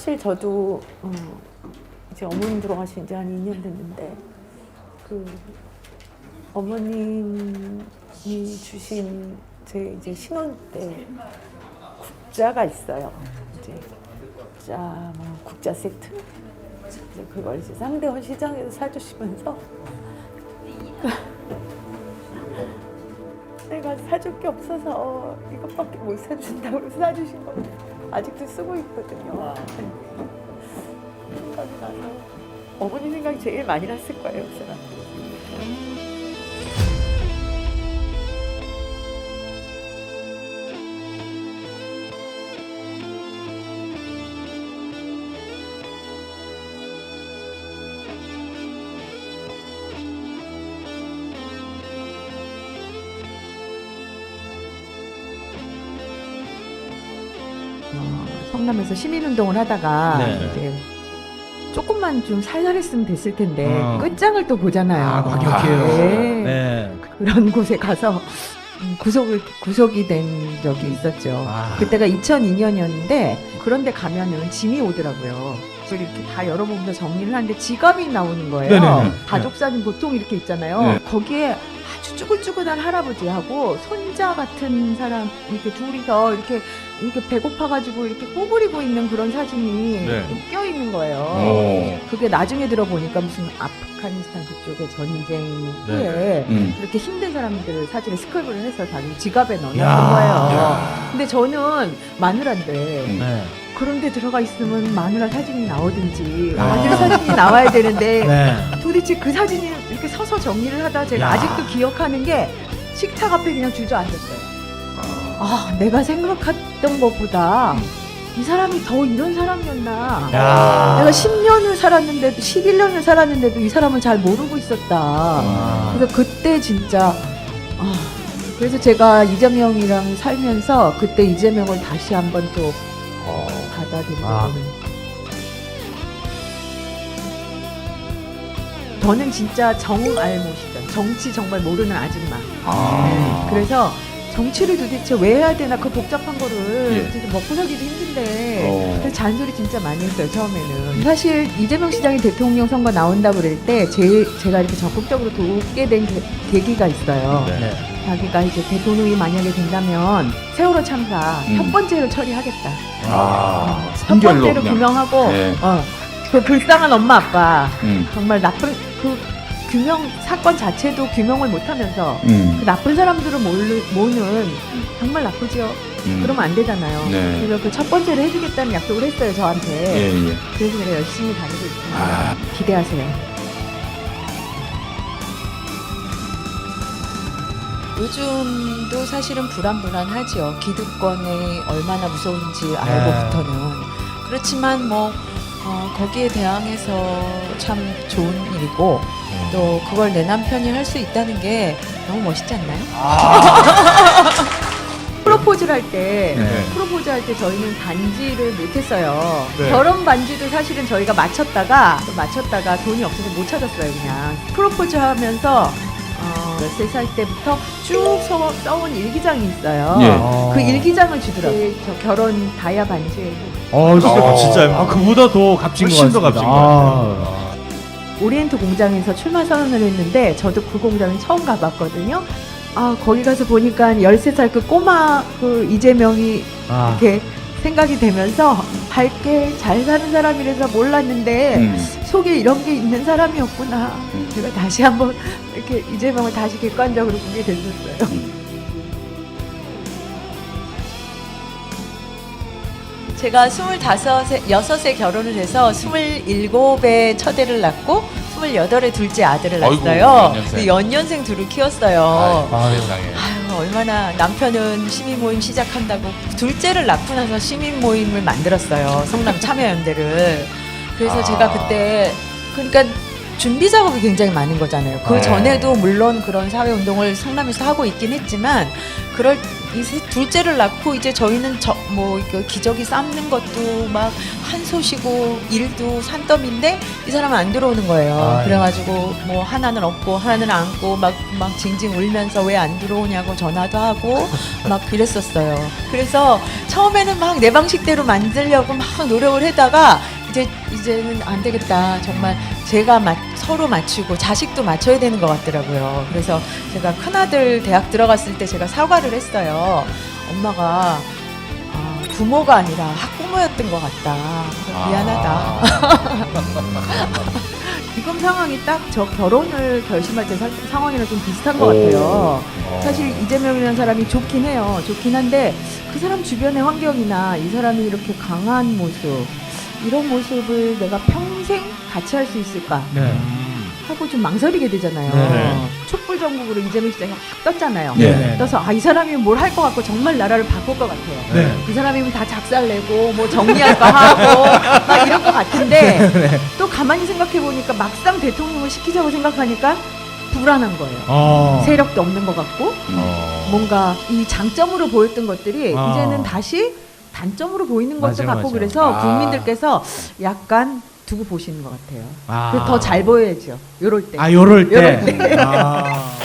사실 저도 어, 이제 어머님 돌아가신 지 한 2년 됐는데 그 어머님이 주신 제 이제 신혼 때 국자가 있어요. 이제 국자 뭐 국자 세트 이제 그걸 이제 상대원 시장에서 사주시면서 내가 사줄 게 없어서 이것밖에 못 사준다고 사주신 거 아직도 쓰고 있거든요. 네. 생각이 나서 어머니 생각이 제일 많이 났을 거예요, 그사 어, 성남에서 시민운동을 하다가 네. 이제 조금만 좀 살살했으면 됐을 텐데 어. 끝장을 또 보잖아요. 아, 과격해요. 네. 네. 그런 곳에 가서 음, 구속을 구속이 된 적이 있었죠. 아. 그때가 2002년이었는데 그런데 가면은 짐이 오더라고요. 그래서 이렇게 다 열어보면서 정리를 하는데 지갑이 나오는 거예요. 네네네. 가족 사진 보통 이렇게 있잖아요. 네. 거기에 쭈글쭈글한 할아버지하고 손자 같은 사람 이렇게 둘이서 이렇게 이렇게 배고파가지고 이렇게 꼬부리고 있는 그런 사진이 네. 껴 있는 거예요. 오. 그게 나중에 들어보니까 무슨 아프가니스탄 그쪽의 전쟁 후에 음. 그렇게 힘든 사람들을 사진을 스크랩을 해서 자기 지갑에 넣어놓은 야. 거예요. 야. 근데 저는 마누라인데 음. 네. 그런데 들어가 있으면 마누라 사진이 나오든지 아. 아들 사진이 나와야 되는데 네. 도대체 그 사진이 이렇게 서서 정리를 하다 제가 야. 아직도 기억하는 게 식탁 앞에 그냥 주저앉았어요. 아, 내가 생각했던 것보다 이 사람이 더 이런 사람이었나. 야. 내가 10년을 살았는데도, 11년을 살았는데도 이 사람을 잘 모르고 있었다. 아. 그래서 그때 진짜, 아, 그래서 제가 이재명이랑 살면서 그때 이재명을 다시 한번 또 받아들이는. 아. 저는 진짜 정알못이죠. 정치 정말 모르는 아줌마. 아. 그래서 정치를 도대체 왜 해야 되나 그 복잡한 거를 예. 진짜 먹고 살기도 힘든데 어. 그래서 잔소리 진짜 많이 했어요 처음에는 사실 이재명 시장이 대통령 선거 나온다 그럴 때 제일 제가 이렇게 적극적으로 돕게 된 계, 계기가 있어요 네. 자기가 이제 대통령이 만약에 된다면 세월호 참사 음. 첫 번째로 처리하겠다 아. 첫 번째로 그냥. 규명하고 네. 어, 그 불쌍한 엄마 아빠 음. 정말 나쁜 그 규명 사건 자체도 규명을 못하면서 음. 그 나쁜 사람들을 모르, 모는 정말 나쁘죠. 음. 그러면 안 되잖아요. 네. 그래서 그 첫 번째를 해주겠다는 약속을 했어요 저한테. 예, 예. 그래서 제가 열심히 다니고 있습니다. 아. 기대하세요. 요즘도 사실은 불안불안하죠. 기득권이 얼마나 무서운지 알고부터는. 그렇지만 뭐 어, 거기에 대항해서 참 좋은 일이고 또 그걸 내 남편이 할 수 있다는 게 너무 멋있지 않나요? 프로포즈를 할 때 네. 프로포즈 할 때 저희는 반지를 못했어요. 네. 결혼 반지도 사실은 저희가 맞췄다가 맞췄다가 돈이 없어서 못 찾았어요 그냥. 프로포즈 하면서 어, 13살 때부터 쭉 써, 써온 일기장이 있어요. 예. 그 일기장을 주더라고요. 저 결혼 다이아 반지. 어, 진짜 어. 진짜 아, 그보다 더 값진 것 훨씬 더 같습니다. 값진 것 아. 오리엔트 공장에서 출마 선언을 했는데 저도 그 공장을 처음 가봤거든요. 아 거기 가서 보니까 13살 그 꼬마 그 이재명이 아. 이렇게 생각이 되면서 밝게 잘 사는 사람이라서 몰랐는데 음. 속에 이런 게 있는 사람이었구나. 음. 제가 다시 한번 이렇게 이재명을 다시 객관적으로 보게 됐었어요. 제가 25세, 6에 결혼을 해서 27에 첫애를 낳고 28에 둘째 아들을 아이고, 낳았어요. 연년생. 연년생 둘을 키웠어요. 아, 세상에. 아유, 얼마나 남편은 시민 모임 시작한다고 둘째를 낳고 나서 시민 모임을 만들었어요. 성남 참여연대를. 그래서 아. 제가 그때 그러니까 준비 작업이 굉장히 많은 거잖아요. 그 네. 전에도 물론 그런 사회 운동을 성남에서 하고 있긴 했지만 그럴 이 세- 둘째를 낳고 이제 저희는 저 뭐 기저귀 삶는 것도 막 한솥이고 일도 산더미인데 이 사람은 안 들어오는 거예요. 아유. 그래가지고 뭐 하나는 없고 하나는 안고 막 막 징징 울면서 왜 안 들어오냐고 전화도 하고 막 그랬었어요. 그래서 처음에는 막 내 방식대로 만들려고 막 노력을 하다가 이제 이제는 안 되겠다. 정말 제가 맞, 서로 맞추고 자식도 맞춰야 되는 것 같더라고요. 그래서 제가 큰 아들 대학 들어갔을 때 제가 사과를 했어요. 엄마가 아, 부모가 아니라 학부모였던 것 같다. 그래서 미안하다. 지금 상황이 딱 저 결혼을 결심할 때 사- 상황이랑 좀 비슷한 것 같아요. 사실 이재명이라는 사람이 좋긴 해요. 좋긴 한데 그 사람 주변의 환경이나 이 사람이 이렇게 강한 모습 이런 모습을 내가 평생 같이 할 수 있을까 네. 하고 좀 망설이게 되잖아요. 네. 촛불 전국으로 이재명 시장이 확 떴잖아요. 네. 떠서 아 이 사람이 뭘 할 것 같고 정말 나라를 바꿀 것 같아요. 네. 이 사람이면 다 작살내고 뭐 정리할 거 하고 막 이럴 것 같은데 또 가만히 생각해 보니까 막상 대통령을 시키자고 생각하니까 불안한 거예요. 어. 세력도 없는 것 같고 어. 뭔가 이 장점으로 보였던 것들이 아. 이제는 다시 단점으로 보이는 것도 맞아, 같고 맞아. 그래서 아. 국민들께서 약간 두고 보시는 것 같아요. 아. 더 잘 보여야죠. 요럴 때. 아, 요럴 때. 요럴 때. 아.